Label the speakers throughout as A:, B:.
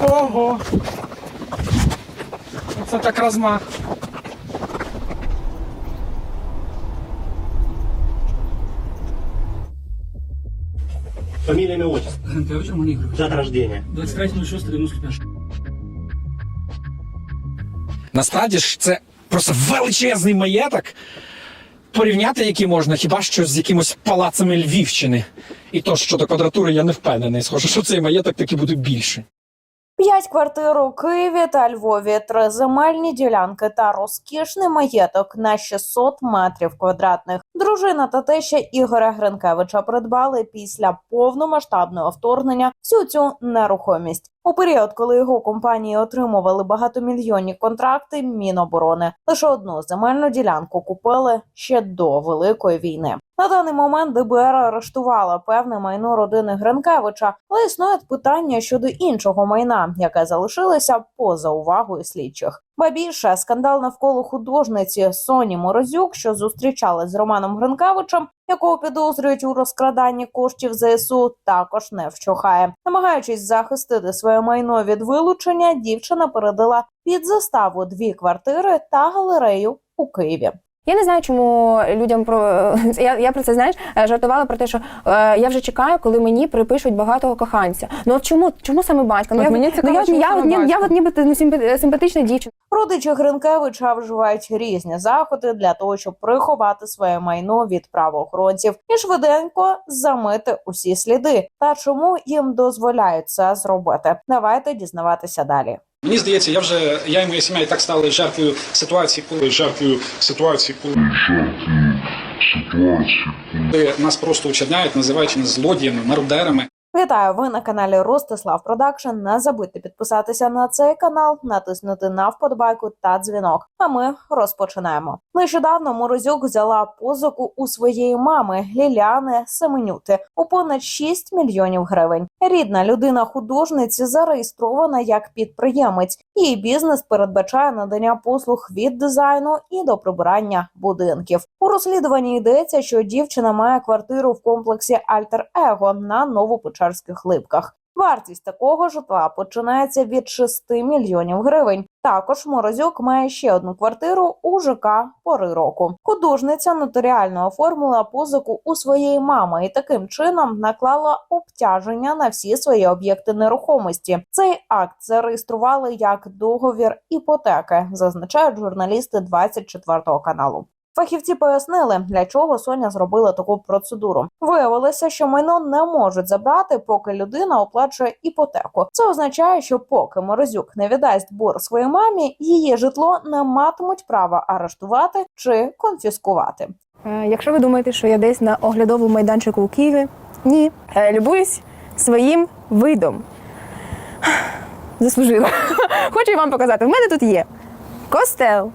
A: Ого. Це так розмах.
B: Фамилия, имя, отчество.
C: Гринкевич Роман Ігорович.
B: Дата рождения.
C: 23.06.95.
A: Насправді ж це просто величезний маєток, порівняти який можна хіба що з якимось палацами Львівщини. І то щодо квадратури я не впевнений. Схоже, що цей маєток таки буде більший.
D: П'ять квартир у Києві та Львові, три земельні ділянки та розкішний маєток на 600 метрів квадратних. Дружина та теща Ігоря Гринкевича придбали після повномасштабного вторгнення всю цю нерухомість. У період, коли його компанії отримували багатомільйонні контракти Міноборони, лише одну земельну ділянку купили ще до великої війни. На даний момент ДБР арештувала певне майно родини Гринкевича, але існують питання щодо іншого майна, яке залишилося поза увагою слідчих. Ба більше скандал навколо художниці Соні Морозюк, що зустрічалась з Романом Гринкавичем, якого підозрюють у розкраданні коштів ЗСУ, також не вщухає. Намагаючись захистити своє майно від вилучення, дівчина передала під заставу дві квартири та галерею у Києві.
E: Я не знаю, чому людям про я, я про це знаєш е, жартувала про те, що е, я вже чекаю, коли мені припишуть багатого коханця. Ну от чому чому саме батька? Ну
F: От
E: я
F: мені
E: ну,
F: цікаво,
E: я,
F: чому
E: я,
F: саме
E: от ні- я,
F: батько?
E: от ніби ну, симпатична дівчина.
D: Родичі Гринкевича вживають різні заходи для того, щоб приховати своє майно від правоохоронців і швиденько замити усі сліди. Та чому їм дозволяють це зробити? Давайте дізнаватися далі.
G: Мені здається, я вже я і моя сім'я і так стали жертвою ситуації, коли
H: жертвою ситуації, коли
G: коли нас просто очерняють, називаючи нас злодіями, мародерами.
D: Вітаю! Ви на каналі Ростислав Продакшн. Не забудьте підписатися на цей канал, натиснути на вподобайку та дзвінок. А ми розпочинаємо. Нещодавно Морозюк взяла позику у своєї мами Ліляни Семенюти у понад 6 мільйонів гривень. Рідна людина художниці зареєстрована як підприємець. Її бізнес передбачає надання послуг від дизайну і до прибирання будинків. У розслідуванні йдеться, що дівчина має квартиру в комплексі Альтер Его на Новопечерських липках. Вартість такого житла починається від 6 мільйонів гривень. Також Морозюк має ще одну квартиру у ЖК пори року. Художниця нотаріально оформила позику у своєї мами і таким чином наклала обтяження на всі свої об'єкти нерухомості. Цей акт зареєстрували як договір іпотеки, зазначають журналісти 24 каналу. Фахівці пояснили, для чого Соня зробила таку процедуру. Виявилося, що майно не можуть забрати, поки людина оплачує іпотеку. Це означає, що поки Морозюк не віддасть борг своїй мамі, її житло не матимуть права арештувати чи конфіскувати.
E: Е, Якщо ви думаєте, що я десь на оглядовому майданчику у Києві, ні, Е, любуюсь своїм видом. Заслужила. Хочу вам показати. В мене тут є костел,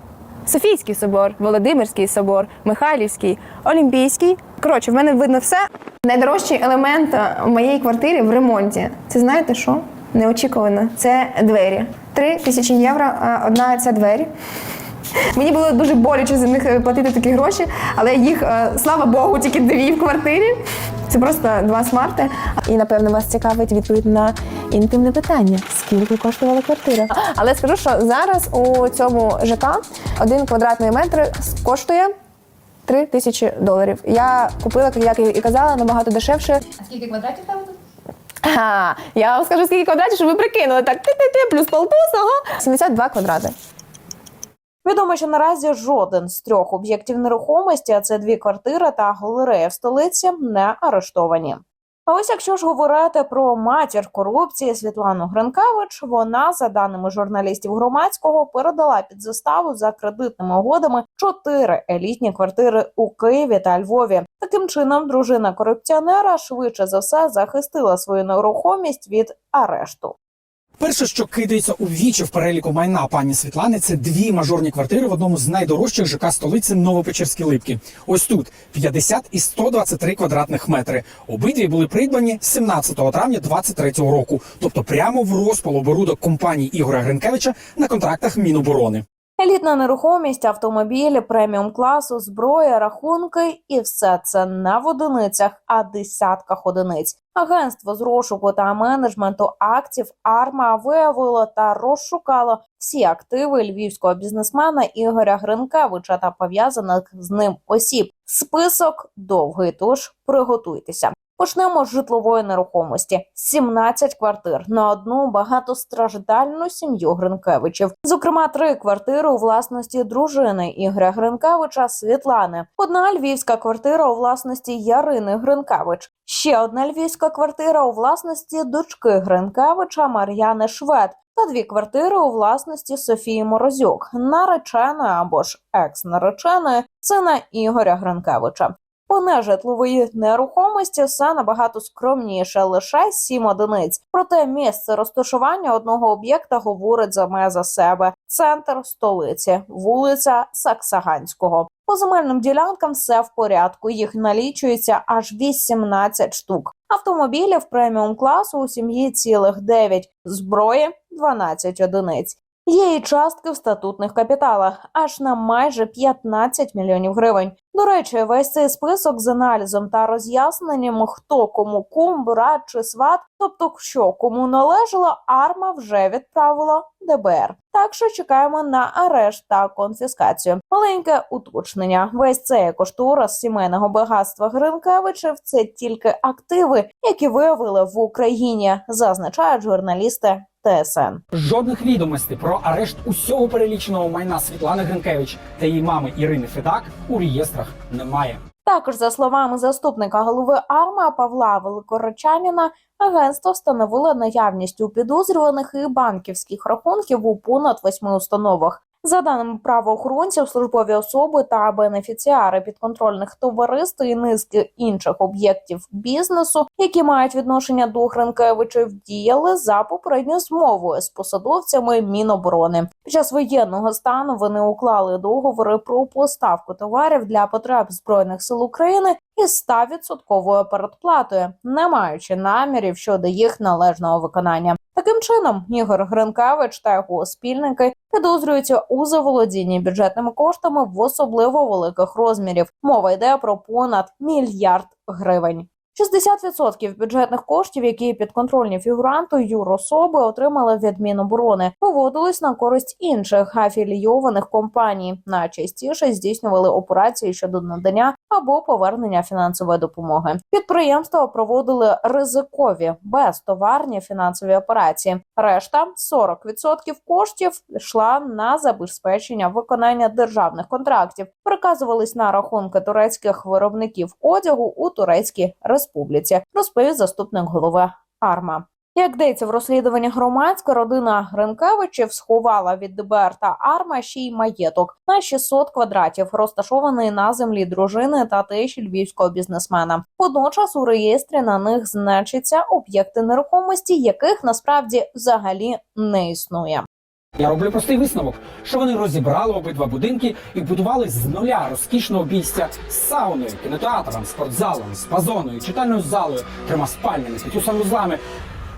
E: Софійський собор, Володимирський собор, Михайлівський, Олімпійський. Коротше, в мене видно все. Найдорожчий елемент е, моєї квартири в ремонті. Це знаєте що? Неочікувано. Це двері. Три тисячі євро е, одна ця двері. Мені було дуже боляче за них е, платити такі гроші, але їх, слава Богу, тільки дві в квартирі. Це просто два смарти. І напевно вас цікавить відповідь на інтимне питання: скільки коштувала квартира? Але скажу, що зараз у цьому ЖК один квадратний метр коштує 3 тисячі доларів. Я купила, як і казала, набагато дешевше.
F: А Скільки квадратів там тут?
E: Ага, я вам скажу, скільки квадратів, щоб ви прикинули. Так, ти-ти-ти, плюс полтос, ага. 72 квадрати.
D: Відомо, що наразі жоден з трьох об'єктів нерухомості, а це дві квартири та галерея в столиці, не арештовані. А ось якщо ж говорити про матір корупції Світлану Гринкевич, вона, за даними журналістів громадського, передала під заставу за кредитними угодами чотири елітні квартири у Києві та Львові. Таким чином, дружина корупціонера швидше за все захистила свою нерухомість від арешту.
A: Перше, що кидається у вічі в переліку майна пані Світлани, це дві мажорні квартири в одному з найдорожчих ЖК столиці Новопечерські липки. Ось тут 50 і 123 квадратних метри. Обидві були придбані 17 травня 2023 року, тобто прямо в розпал оборудок компанії Ігоря Гринкевича на контрактах Міноборони.
D: Елітна нерухомість, автомобілі, преміум класу, зброя, рахунки і все це не в одиницях, а десятках одиниць. Агентство з розшуку та менеджменту актів Арма виявило та розшукало всі активи львівського бізнесмена Ігоря Гринкевича та пов'язаних з ним осіб. Список довгий, тож приготуйтеся. Почнемо з житлової нерухомості: 17 квартир на одну багатостраждальну сім'ю Гринкевичів. Зокрема, три квартири у власності дружини Ігоря Гринкевича Світлани. Одна львівська квартира у власності Ярини Гринкевич. Ще одна львівська квартира у власності дочки Гринкевича Мар'яни Швед. Та дві квартири у власності Софії Морозюк, нареченої або ж екс-нареченої сина Ігоря Гринкевича. У нежитлової нерухомості все набагато скромніше, лише сім одиниць. Проте місце розташування одного об'єкта говорить за за себе: центр столиці, вулиця Саксаганського. По земельним ділянкам все в порядку. Їх налічується аж 18 штук. Автомобілів преміум класу у сім'ї цілих 9, зброї 12 одиниць. Є і частки в статутних капіталах аж на майже 15 мільйонів гривень. До речі, весь цей список з аналізом та роз'ясненням, хто кому кум, брат чи сват, тобто що кому належало, арма вже відправила ДБР. Так що чекаємо на арешт та конфіскацію. Маленьке уточнення: весь цей кошторис сімейного багатства Гринкевичів це тільки активи, які виявили в Україні, зазначають журналісти ТСН.
A: Жодних відомостей про арешт усього переліченого майна Світлани Гринкевич та її мами Ірини Федак у реєстрах немає.
D: Також, за словами заступника голови АРМА Павла Великорочаніна, агентство встановило наявність у підозрюваних і банківських рахунків у понад восьми установах. За даними правоохоронців, службові особи та бенефіціари підконтрольних товариств і низки інших об'єктів бізнесу, які мають відношення до Гринкевичів, діяли за попередньою змовою з посадовцями Міноборони. Під час воєнного стану вони уклали договори про поставку товарів для потреб збройних сил України із 100% передплатою, не маючи намірів щодо їх належного виконання. Таким чином, Ігор Гринкевич та його спільники підозрюються у заволодінні бюджетними коштами в особливо великих розмірів. Мова йде про понад мільярд гривень. 60% бюджетних коштів, які підконтрольні фігуранту юрособи отримали від Міноборони, поводились на користь інших афілійованих компаній. Найчастіше здійснювали операції щодо надання або повернення фінансової допомоги. Підприємства проводили ризикові безтоварні фінансові операції. Решта 40% коштів йшла на забезпечення виконання державних контрактів, переказувались на рахунки турецьких виробників одягу у Турецькій Республіці, розповів заступник голови Арма. Як йдеться в розслідуванні громадська родина Гринкевичів сховала від ДБР та Арма ще й маєток на 600 квадратів, розташований на землі дружини та тещі львівського бізнесмена. Водночас у реєстрі на них значаться об'єкти нерухомості, яких насправді взагалі не існує.
A: Я роблю простий висновок, що вони розібрали обидва будинки і будували з нуля розкішного обійстя з сауною, кінотеатром, спортзалом, спазоною, читальною залою, трьома спальнями, п'ятью санузлами.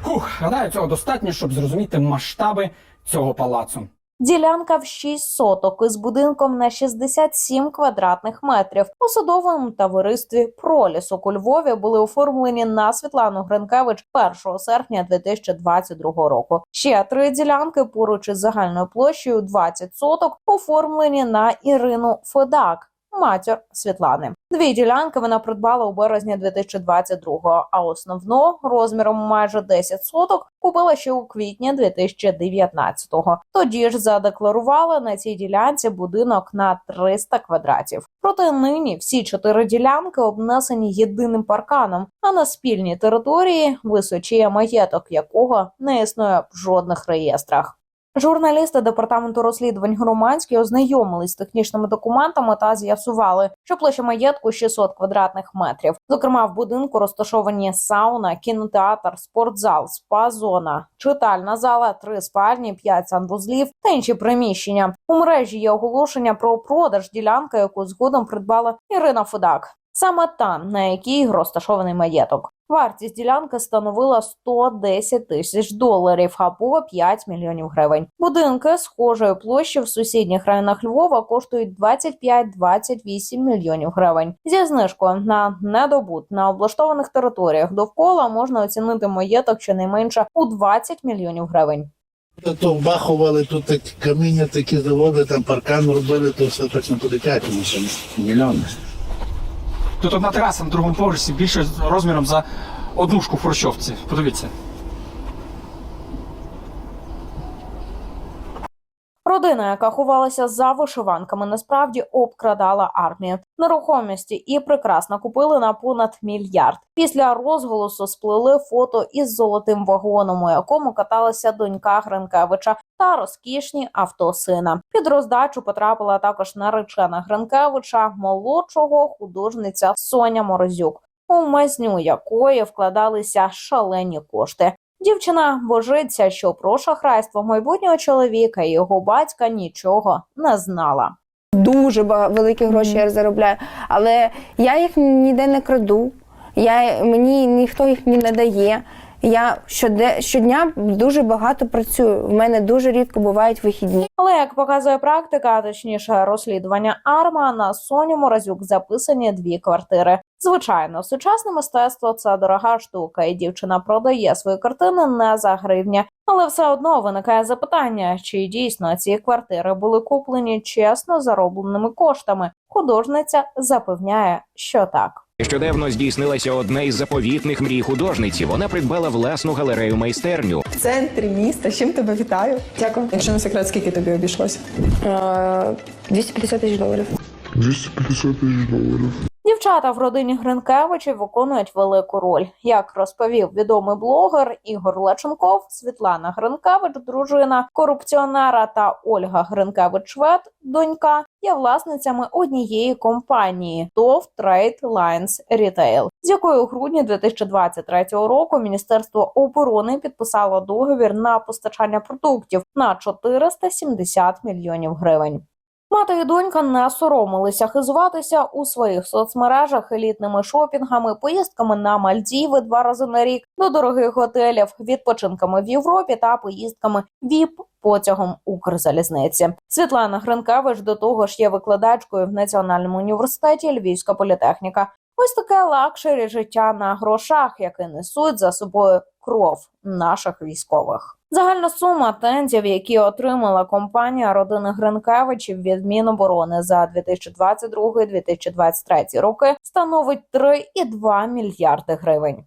A: Хух, гадаю, цього достатньо, щоб зрозуміти масштаби цього палацу.
D: Ділянка в 6 соток із будинком на 67 квадратних метрів. У судовому товаристві Пролісок у Львові були оформлені на Світлану Гринкевич 1 серпня 2022 року. Ще три ділянки поруч із загальною площею 20 соток оформлені на Ірину Федак. Матір Світлани дві ділянки вона придбала у березні 2022-го, а основну розміром майже 10 соток купила ще у квітні 2019-го. Тоді ж задекларувала на цій ділянці будинок на 300 квадратів. Проте нині всі чотири ділянки обнесені єдиним парканом, а на спільній території височіє маєток, якого не існує в жодних реєстрах. Журналісти департаменту розслідувань громадські ознайомились з технічними документами та з'ясували, що площа маєтку 600 квадратних метрів. Зокрема, в будинку розташовані сауна, кінотеатр, спортзал, спа-зона, читальна зала, три спальні, п'ять санвузлів та інші приміщення. У мережі є оголошення про продаж ділянки, яку згодом придбала Ірина Федак. Саме та, на якій розташований маєток. Вартість ділянки становила 110 тисяч доларів або 5 мільйонів гривень. Будинки схожої площі в сусідніх районах Львова коштують 25-28 мільйонів гривень. Зі знижкою на недобут на облаштованих територіях довкола можна оцінити маєток щонайменше у 20 мільйонів гривень.
B: То вбахували тут такі каміння, такі заводи, там паркан робили, то все точно по дитячому мільйони.
A: Тут одна тераса на другому поверсі більше розміром за однушку в Хрущовці. Подивіться.
D: Родина, яка ховалася за вишиванками, насправді обкрадала армію нерухомості і прекрасно купили на понад мільярд. Після розголосу сплели фото із золотим вагоном, у якому каталася донька Гринкевича та розкішні авто сина. Під роздачу потрапила також наречена Гринкевича, молодшого художниця Соня Морозюк, у мазню якої вкладалися шалені кошти. Дівчина божиться, що про шахрайство майбутнього чоловіка і його батька нічого не знала.
E: Дуже великі гроші я заробляю, але я їх ніде не краду. Я, мені ніхто їх не дає. Я щоде, щодня дуже багато працюю. В мене дуже рідко бувають вихідні.
D: Але як показує практика, а точніше розслідування Арма, на Соню Морозюк записані дві квартири. Звичайно, сучасне мистецтво це дорога штука, і дівчина продає свої картини не за гривня. Але все одно виникає запитання, чи дійсно ці квартири були куплені чесно заробленими коштами. Художниця запевняє, що так.
F: Нещодавно здійснилася одна із заповітних мрій художниці. Вона придбала власну галерею майстерню.
H: в центрі міста. Чим тебе вітаю? Дякую. Якщо не секрет, скільки тобі обійшлося?
E: 250 тисяч доларів.
I: 250 тысяч долларов.
D: Дівчата в родині Гринкевичів виконують велику роль. Як розповів відомий блогер Ігор Лаченков, Світлана Гринкевич, дружина корупціонера та Ольга Гринкевич Швед, донька, є власницями однієї компанії ТОВ Trade Lines Retail, з якою у грудні 2023 року Міністерство оборони підписало договір на постачання продуктів на 470 мільйонів гривень. Мати і донька не соромилися хизуватися у своїх соцмережах елітними шопінгами, поїздками на Мальдіви два рази на рік до дорогих готелів, відпочинками в Європі та поїздками ВІП потягом Укрзалізниці. Світлана Гринкевич до того ж є викладачкою в Національному університеті Львівська політехніка. Ось таке лакшері життя на грошах, яке несуть за собою кров наших військових. Загальна сума тендів, які отримала компанія родини Гринкевичів від Міноборони за 2022-2023 роки, становить 3,2 мільярди гривень.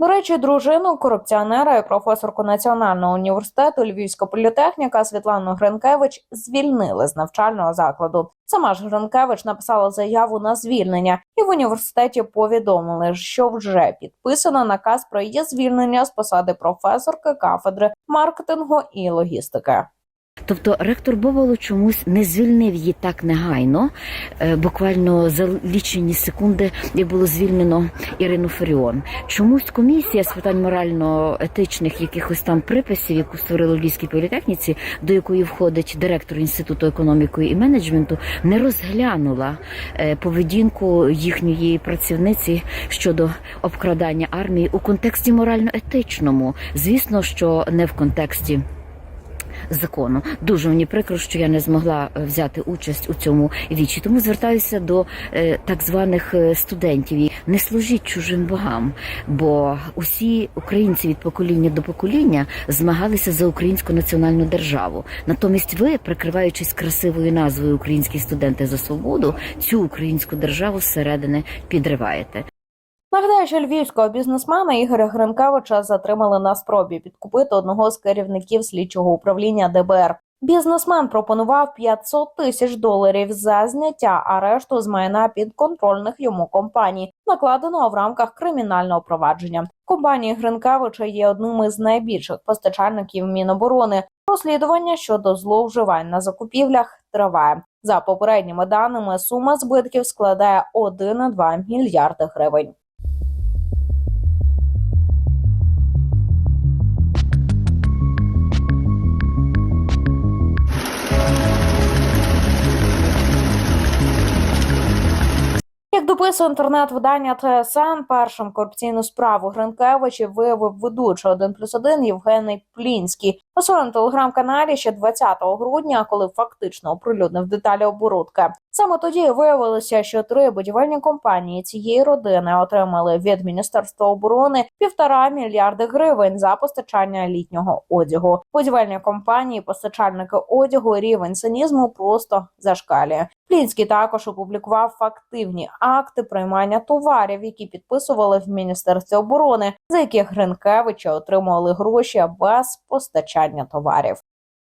D: До речі, дружину корупціонера і професорку Національного університету Львівська політехніка Світлану Гринкевич звільнили з навчального закладу. Сама ж Гринкевич написала заяву на звільнення, і в університеті повідомили, що вже підписано наказ про її звільнення з посади професорки кафедри маркетингу і логістики.
J: Тобто ректор Боволо чомусь не звільнив її так негайно, е, буквально за лічені секунди, як було звільнено Ірину Фаріон. Чомусь комісія з питань морально-етичних якихось там приписів, яку створили Львівській політехніці, до якої входить директор інституту економіки і менеджменту, не розглянула е, поведінку їхньої працівниці щодо обкрадання армії у контексті морально-етичному. Звісно, що не в контексті закону. Дуже мені прикро, що я не змогла е, взяти участь у цьому вічі. Тому звертаюся до е, так званих е, студентів. Не служіть чужим богам, бо усі українці від покоління до покоління змагалися за українську національну державу. Натомість ви, прикриваючись красивою назвою Українські студенти за свободу, цю українську державу зсередини підриваєте.
D: Нагадаю, що львівського бізнесмена Ігоря Гринкевича затримали на спробі підкупити одного з керівників слідчого управління ДБР. Бізнесмен пропонував 500 тисяч доларів за зняття арешту з майна підконтрольних йому компаній, накладеного в рамках кримінального провадження. Компанії Гринкевича є одним із найбільших постачальників Міноборони. Розслідування щодо зловживань на закупівлях триває. За попередніми даними, сума збитків складає 1,2 мільярди гривень. Допису інтернет-видання ТСН першим корупційну справу Гринкевичі виявив ведучий 1 плюс 1 Євгений Плінський у своєму телеграм-каналі ще 20 грудня, коли фактично оприлюднив деталі оборудки. Саме тоді виявилося, що три будівельні компанії цієї родини отримали від Міністерства оборони півтора мільярди гривень за постачання літнього одягу. Будівельні компанії, постачальники одягу, рівень цинізму просто зашкалює. Плінський також опублікував фактивні акти приймання товарів, які підписували в міністерстві оборони, за яких Гринкевичі отримували гроші без постачання товарів.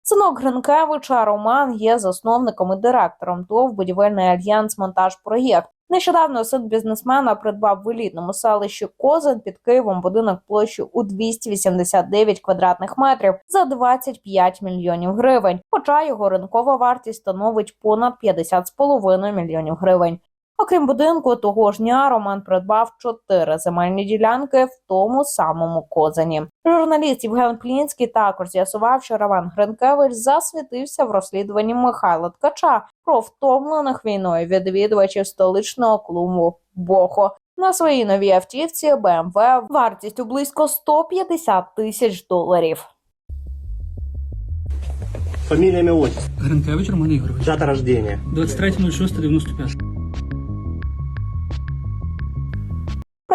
D: Синок Гринкевича Роман є засновником і директором ТОВ будівельний альянс монтаж проєкт. Нещодавно син бізнесмена придбав в елітному селищі Козин під Києвом будинок площею у 289 квадратних метрів за 25 мільйонів гривень. Хоча його ринкова вартість становить понад 50,5 мільйонів гривень. Окрім будинку, того ж дня Роман придбав чотири земельні ділянки в тому самому Козані. Журналіст Євген Плінський також з'ясував, що Роман Гринкевич засвітився в розслідуванні Михайла Ткача про втомлених війною відвідувачів столичного клубу Бохо. На своїй новій автівці БМВ вартістю близько 150 тисяч доларів.
K: Имя, отчество.
C: Гринкевич Роман Ігорович.
K: Дата рождения.
C: 23.06.95.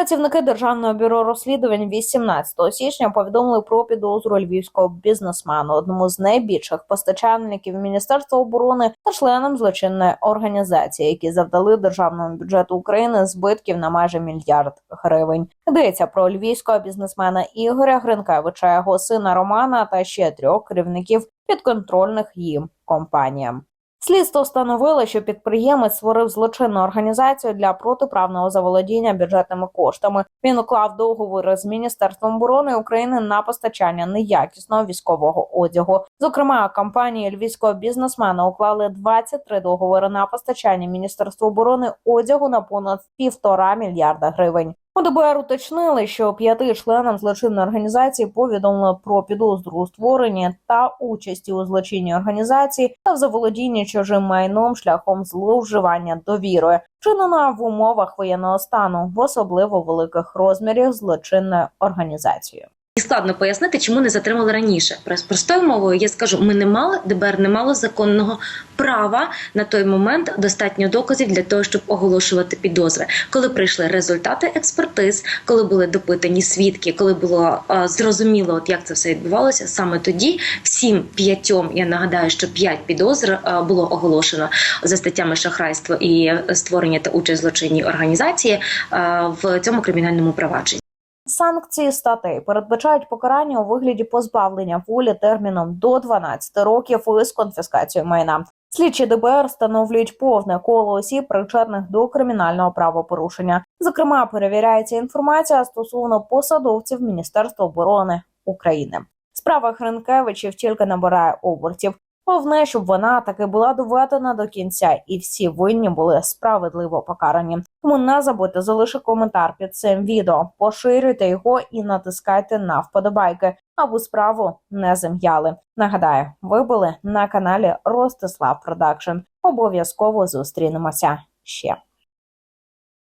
D: Працівники державного бюро розслідувань 18 січня повідомили про підозру львівського бізнесмена, одному з найбільших постачальників Міністерства оборони та членам злочинної організації, які завдали державному бюджету України збитків на майже мільярд гривень. Йдеться про львівського бізнесмена Ігоря Гринкевича, його сина Романа та ще трьох керівників підконтрольних їм компаніям. Слідство встановило, що підприємець створив злочинну організацію для протиправного заволодіння бюджетними коштами. Він уклав договори з міністерством оборони України на постачання неякісного військового одягу. Зокрема, компанії львівського бізнесмена уклали 23 договори на постачання міністерству оборони одягу на понад півтора мільярда гривень. У ДБР уточнили, що п'яти членам злочинної організації повідомили про підозру у створенні та участі у злочинній організації та в заволодінні чужим майном шляхом зловживання довірою, вчинена в умовах воєнного стану в особливо великих розмірах злочинною організацією.
L: І складно пояснити, чому не затримали раніше. Прос- Простою мовою я скажу: ми не мали ДБР не мало законного права на той момент достатньо доказів для того, щоб оголошувати підозри. Коли прийшли результати експертиз, коли були допитані свідки, коли було е, зрозуміло, от як це все відбувалося, саме тоді всім п'ятьом, я нагадаю, що п'ять підозр е, було оголошено за статтями шахрайство і створення та участь в злочинній організації е, в цьому кримінальному провадженні.
D: Санкції статей передбачають покарання у вигляді позбавлення волі терміном до 12 років із конфіскацією майна. Слідчі ДБР встановлюють повне коло осіб, причетних до кримінального правопорушення. Зокрема, перевіряється інформація стосовно посадовців Міністерства оборони України. Справа Хренкевичів тільки набирає обертів. Головне, щоб вона таки була доведена до кінця, і всі винні були справедливо покарані. Тому не забудьте залишити коментар під цим відео, поширюйте його і натискайте на вподобайки, аби справу не зам'яли. Нагадаю, ви були на каналі Ростислав Продакшн. Обов'язково зустрінемося ще.